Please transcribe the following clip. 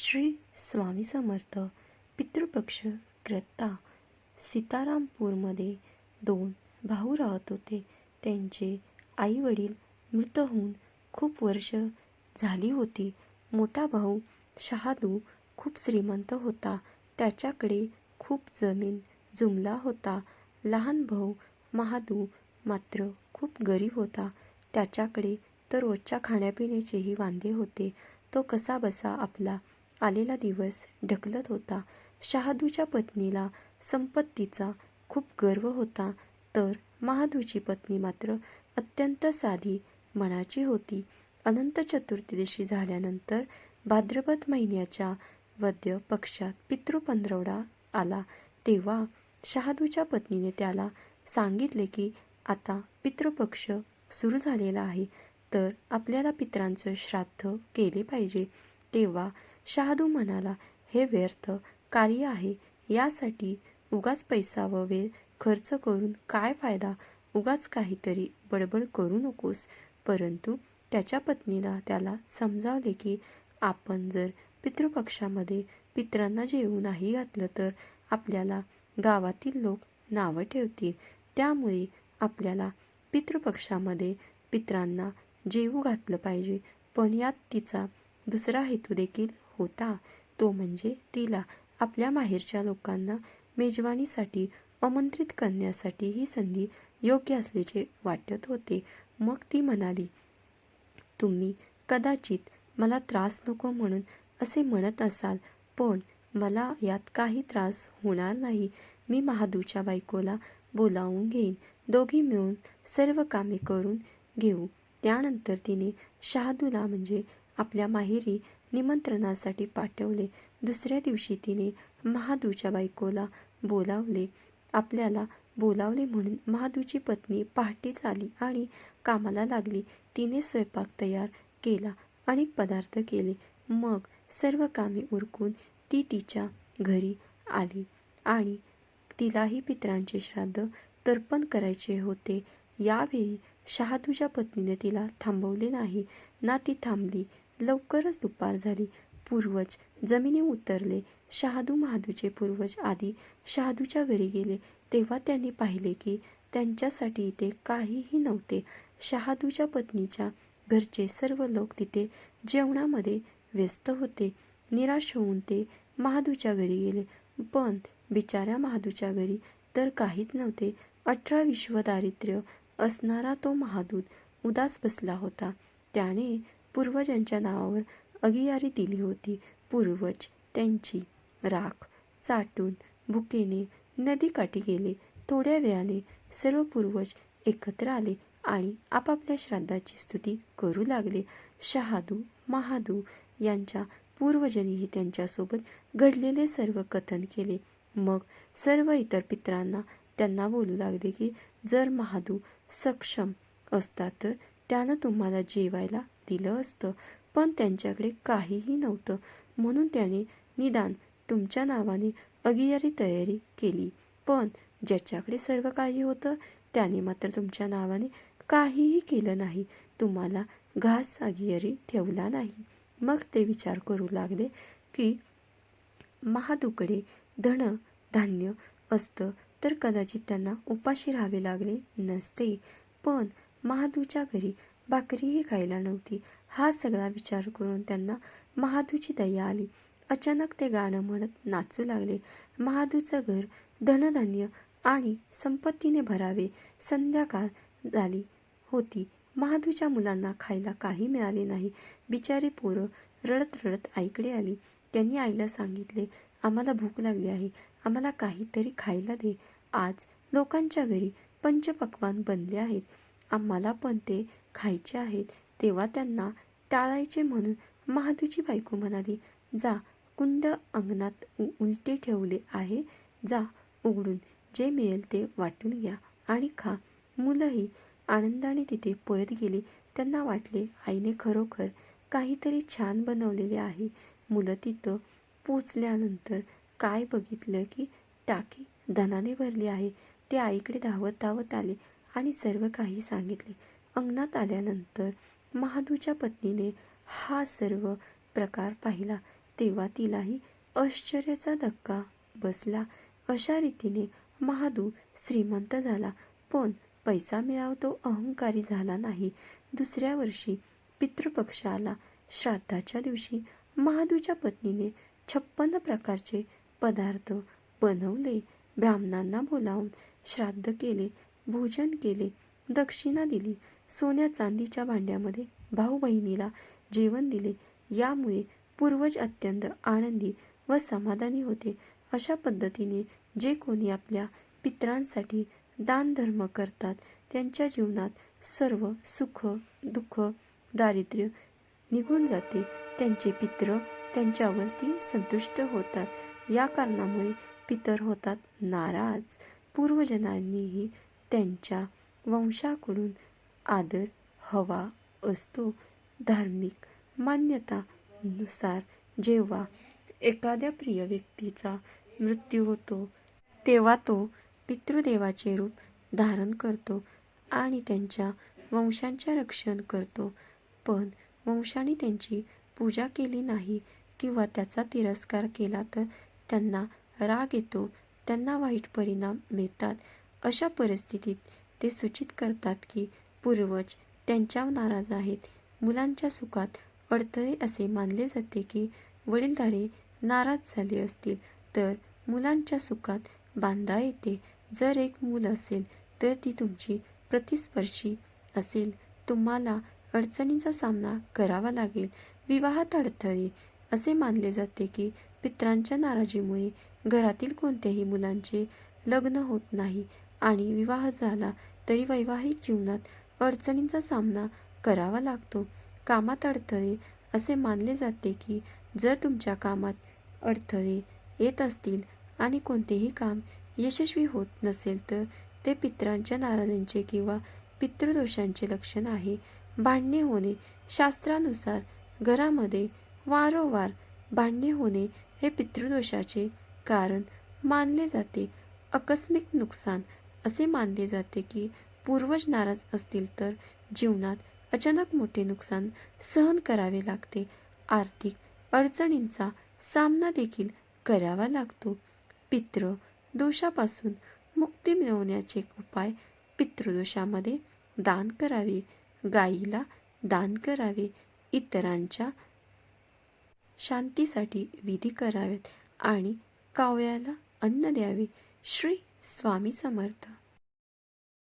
श्री स्वामी समर्थ पितृपक्ष ग्रत्ता सीतारामपूरमध्ये दोन भाऊ राहत होते. त्यांचे आई वडील मृत होऊन खूप वर्ष झाली होती. मोठा भाऊ शहादू खूप श्रीमंत होता. त्याच्याकडे खूप जमीन जुमला होता. लहान भाऊ महादू मात्र खूप गरीब होता. त्याच्याकडे तर रोजच्या खाण्यापिण्याचेही वांदे होते. तो कसा बसा आपला आलेला दिवस ढकलत होता. शहादूच्या पत्नीला संपत्तीचा खूप गर्व होता. तर महादूची पत्नी मात्र अत्यंत साधी मनाची होती. अनंत चतुर्दशी झाल्यानंतर भाद्रपद महिन्याच्या वद्य पक्षात पितृपंधरवडा आला. तेव्हा शहादूच्या पत्नीने त्याला सांगितले की आता पितृपक्ष सुरू झालेला आहे. तर आपल्याला पितरांचं श्राद्ध केले पाहिजे. तेव्हा शहादू म्हणाला हे व्यर्थ कार्य आहे. यासाठी उगाच पैसा व वेळ खर्च करून काय फायदा? उगाच काहीतरी बडबड करू नकोस. परंतु त्याच्या पत्नीला त्याला समजावले की आपण जर पितृपक्षामध्ये पित्रांना जेवू नाही घातलं तर आपल्याला गावातील लोक नावं ठेवतील. त्यामुळे आपल्याला पितृपक्षामध्ये पित्रांना जेवू घातलं पाहिजे. पण यात तिचा दुसरा हेतू देखील होता. तो म्हणजे तिला आपल्या माहेरच्या लोकांना मेजवानीसाठी आमंत्रित करण्यासाठी ही संधी योग्य असल्याचे वाटत होते. मग ती म्हणाली तुम्ही कदाचित मला त्रास नको म्हणून असे म्हणत असाल पण मला यात काही त्रास होणार नाही. मी महादूच्या बायकोला बोलावून घेईन. दोघी मिळून सर्व कामे करून घेऊ. त्यानंतर तिने शहादूला म्हणजे आपल्या माहेरी निमंत्रणासाठी पाठवले. दुसऱ्या दिवशी तिने महादूच्या बायकोला बोलावले. आपल्याला बोलावले म्हणून महादूची पत्नी पहाटेच आली आणि कामाला लागली. तिने स्वयंपाक तयार केला अनेक पदार्थ केले. मग सर्व कामे उरकून ती तिच्या घरी आली आणि तिलाही पितरांचे श्राद्ध तर्पण करायचे होते. यावेळी शहादूच्या पत्नीने तिला थांबवले नाही. ना ती थांबली लवकरच दुपार झाली. पूर्वज जमिनी उतरले. शहादू महादूचे पूर्वज आधी शहादूच्या घरी गेले. तेव्हा त्यांनी पाहिले की त्यांच्यासाठी इथे काहीही नव्हते. शहादूच्या पत्नीच्या घरचे सर्व लोक तिथे जेवणामध्ये व्यस्त होते. निराश होऊन ते महादूच्या घरी गेले. पण बिचाऱ्या महादूच्या घरी तर काहीच नव्हते. अठरा विश्व दारिद्र्य असणारा तो महादूत उदास बसला होता. त्याने पूर्वजांच्या नावावर अगियारी दिली होती. पूर्वज त्यांची राख चाटून भुकेने नदीकाठी गेले. थोड्या वेळाने सर्व पूर्वज एकत्र आले आणि आपापल्या श्राद्धाची स्तुती करू लागले. शहादू महादू यांच्या पूर्वजांनीही त्यांच्यासोबत घडलेले सर्व कथन केले. मग सर्व इतर पित्रांना त्यांना बोलू लागले की जर महादू सक्षम असता तर त्यानं तुम्हाला जेवायला दिलं असतं. पण त्यांच्याकडे काहीही नव्हतं. म्हणून त्याने निदान तुमच्या नावाने अगियारी तयारी केली. पण ज्याच्याकडे सर्व काही होतं त्याने मात्र तुमच्या नावाने काहीही केलं नाही. तुम्हाला घास अगियारी ठेवला नाही. मग ते विचार करू लागले की महादुकडे धन धान्य असतं तर कदाचित त्यांना उपाशी राहावे लागले नसते. पण महादूच्या घरी भाकरीही खायला नव्हती. हा सगळा विचार करून त्यांना महादूची दया आली. अचानक ते गाणं म्हणत नाचू लागले. महादूचं घर धनधान्य आणि संपत्तीने भरावे संध्याकाळ झाली होती. महादूच्या मुलांना खायला काही मिळाले नाही. बिचारी पोरं रडत रडत आईकडे आली. त्यांनी आईला सांगितले आम्हाला भूक लागली आहे. आम्हाला काहीतरी खायला दे. आज लोकांच्या घरी पंचपक्वान बनले आहेत. आम्हाला पण ते खायचे आहेत. तेव्हा त्यांना टाळायचे म्हणून महादूची बायको म्हणाली जा कुंड अंगणात उ- उलटे ठेवले आहे. जा उघडून जे मिळेल ते वाटून घ्या आणि खा. मुलंही आनंदाने तिथे पळत गेली. त्यांना वाटले आईने खरोखर काहीतरी छान बनवलेले आहे. मुलं तिथं पोचल्यानंतर काय बघितलं की टाकी धनाने भरली आहे. ते आईकडे धावत धावत आले. आणि सर्व काही सांगितले. अंगणात आल्यानंतर महादूच्या पत्नीने हा सर्व प्रकार पाहिला. तेव्हा तिलाही आश्चर्याचा धक्का बसला. अशा रीतीने महादू श्रीमंत झाला. पण पैसा मिळावतो अहंकारी झाला नाही. दुसऱ्या वर्षी पितृपक्ष आला श्राद्धाच्या दिवशी महादूच्या पत्नीने छप्पन्न प्रकारचे पदार्थ बनवले. ब्राह्मणांना बोलावून श्राद्ध केले. भोजन केले. दक्षिणा दिली. सोन्या चांदीच्या भांड्यामध्ये भाऊ बहिणीला जेवण दिले. यामुळे पूर्वज अत्यंत आनंदी व समाधानी होते. अशा पद्धतीने जे कोणी आपल्या पितरांसाठी दानधर्म करतात त्यांच्या जीवनात सर्व सुख दुःख दारिद्र्य निघून जाते. त्यांचे पित्र त्यांच्यावरती संतुष्ट होतात. या कारणामुळे पितर होतात नाराज. पूर्वजनांनीही त्यांच्या वंशाकडून आदर हवा असतो. धार्मिक मान्यतानुसार जेव्हा एखाद्या प्रिय व्यक्तीचा मृत्यू होतो तेव्हा तो पितृदेवाचे रूप धारण करतो आणि त्यांच्या वंशांचे रक्षण करतो. पण वंशाने त्यांची पूजा केली नाही किंवा त्याचा तिरस्कार केला तर त्यांना राग येतो त्यांना वाईट परिणाम मिळतात. अशा परिस्थितीत ते सूचित करतात की पूर्वज त्यांच्यावर नाराज आहेत. मुलांच्या सुखात अडथळे असे मानले जाते की वडीलधारे नाराज झाले असतील तर मुलांच्या सुखात बांधा येते. जर एक मूल असेल तर ती तुमची प्रतिस्पर्शी असेल. तुम्हाला अडचणीचा सामना करावा लागेल. विवाहात अडथळे असे मानले जाते की पित्रांच्या नाराजीमुळे घरातील कोणत्याही मुलांचे लग्न होत नाही. आणि विवाह झाला तरी वैवाहिक जीवनात अडचणींचा सामना करावा लागतो. कामात अडथळे असे मानले जाते की जर तुमच्या कामात अडथळे येत असतील आणि कोणतेही काम यशस्वी होत नसेल तर ते पित्रांच्या नाराजींचे किंवा पितृदोषांचे लक्षण आहे. भांडणे होणे शास्त्रानुसार घरामध्ये वारंवार भांडणे होणे हे पितृदोषाचे कारण मानले जाते. आकस्मिक नुकसान असे मानले जाते की पूर्वज नाराज असतील तर जीवनात अचानक मोठे नुकसान सहन करावे लागते. आर्थिक अडचणींचा सामना देखील करावा लागतो. पितृ दोषापासून मुक्ती मिळवण्याचे उपाय पितृदोषामध्ये दान करावे गाईला दान करावे इतरांच्या शांतीसाठी विधी करावेत आणि कावळ्याला अन्न द्यावे. श्री स्वामी समर्थ.